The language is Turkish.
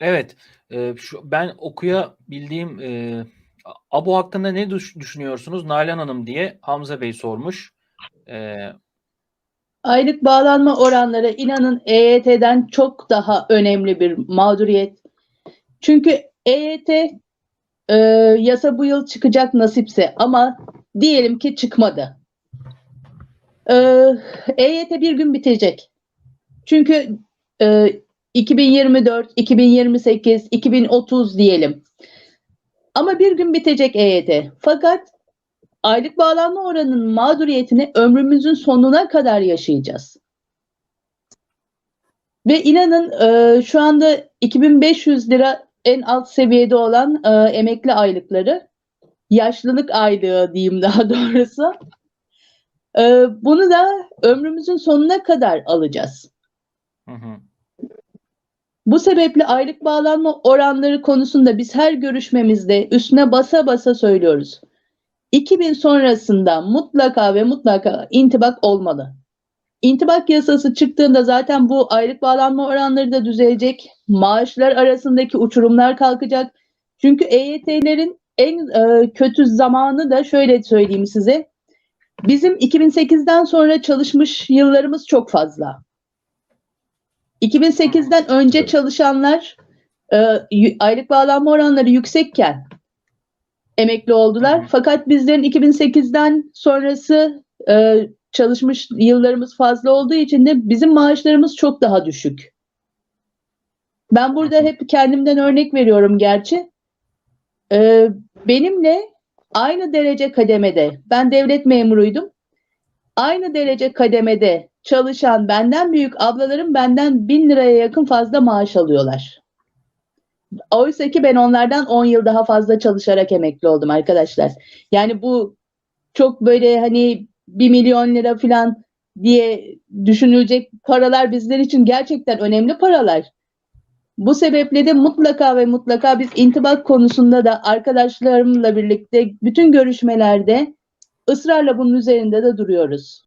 Evet, eee, şu ben okuyabildiğim, eee, a ABO hakkında ne düş düşünüyorsunuz Nalan Hanım diye Hamza Bey sormuş. Eee Aylık bağlanma oranları inanın EYT'den çok daha önemli bir mağduriyet. Çünkü EYT e, yasa bu yıl çıkacak nasipse ama diyelim ki çıkmadı. E, EYT bir gün bitecek. Çünkü e, 2024, 2028, 2030 diyelim. Ama bir gün bitecek EYT. Fakat aylık bağlanma oranının mağduriyetini ömrümüzün sonuna kadar yaşayacağız. Ve inanın e, şu anda 2500 lira en alt seviyede olan e, emekli aylıkları, yaşlılık aylığı diyeyim daha doğrusu. E, bunu da ömrümüzün sonuna kadar alacağız. Hı hı. Bu sebeple aylık bağlanma oranları konusunda biz her görüşmemizde üstüne basa basa söylüyoruz. 2000 sonrasında mutlaka ve mutlaka intibak olmalı. İntibak yasası çıktığında zaten bu aylık bağlanma oranları da düzelecek. Maaşlar arasındaki uçurumlar kalkacak. Çünkü EYT'lerin en e, kötü zamanı da şöyle söyleyeyim size. Bizim 2008'den sonra çalışmış yıllarımız çok fazla. 2008'den önce çalışanlar e, aylık bağlanma oranları yüksekken emekli oldular. Fakat bizlerin 2008'den sonrası e, çalışmış yıllarımız fazla olduğu için de bizim maaşlarımız çok daha düşük. Ben burada hep kendimden örnek veriyorum gerçi. E, benimle aynı derece kademede, ben devlet memuruydum. Aynı derece kademede çalışan benden büyük ablalarım benden bin liraya yakın fazla maaş alıyorlar. Oysa ki ben onlardan 10 yıl daha fazla çalışarak emekli oldum arkadaşlar. Yani bu çok böyle hani 1 milyon lira falan diye düşünülecek paralar bizler için gerçekten önemli paralar. Bu sebeple de mutlaka ve mutlaka biz intibak konusunda da arkadaşlarımla birlikte bütün görüşmelerde ısrarla bunun üzerinde de duruyoruz.